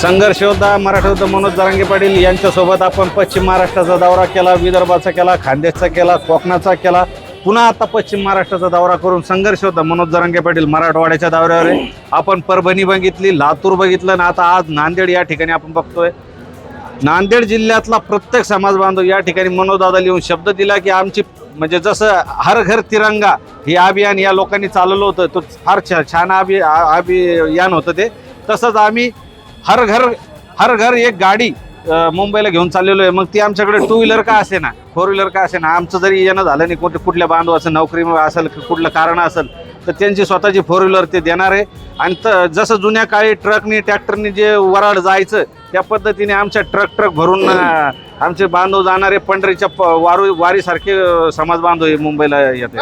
संघर्ष योद्धा मराठा योद्धा मनोज जरांगे पाटील यांच्यासोबत आपण पश्चिम महाराष्ट्राचा दौरा केला विदर्भाचा केला खानदेशचा केला कोकणाचा केला. पुन्हा आता पश्चिम महाराष्ट्राचा दौरा करून संघर्ष होता मनोज जरांगे पाटील मराठवाड्याच्या दौऱ्यावर आपण परभणी बघितली लातूर बघितलं आणि आता आज नांदेड या ठिकाणी आपण बघतोय. नांदेड जिल्ह्यातला प्रत्येक समाज बांधव या ठिकाणी मनोजदादा लिहून शब्द दिला की आमची म्हणजे जसं हर घर तिरंगा हे अभियान या लोकांनी चालवलं होतं तो फार छान अभि अभियान होतं ते. तसंच आम्ही हर घर हर घर एक गाडी मुंबईला घेऊन चाललेलो आहे. मग ती आमच्याकडे टू व्हीलर का असे ना फोर व्हीलर का असे ना आमचं जरी येणं झालं नाही कुठे कुठल्या बांधव असेल नोकरी असेल कुठलं कारण असेल तर त्यांची स्वतःची फोर व्हीलर ते देणार आहे. आणि त जसं जुन्या काळी ट्रकनी ट्रॅक्टरनी जे वराड जायचं त्या पद्धतीने आमच्या ट्रक ट्रक भरून आमचे बांधव जाणारे पंढरीच्या प- वारू वारीसारखे समाज बांधव हे मुंबईला येते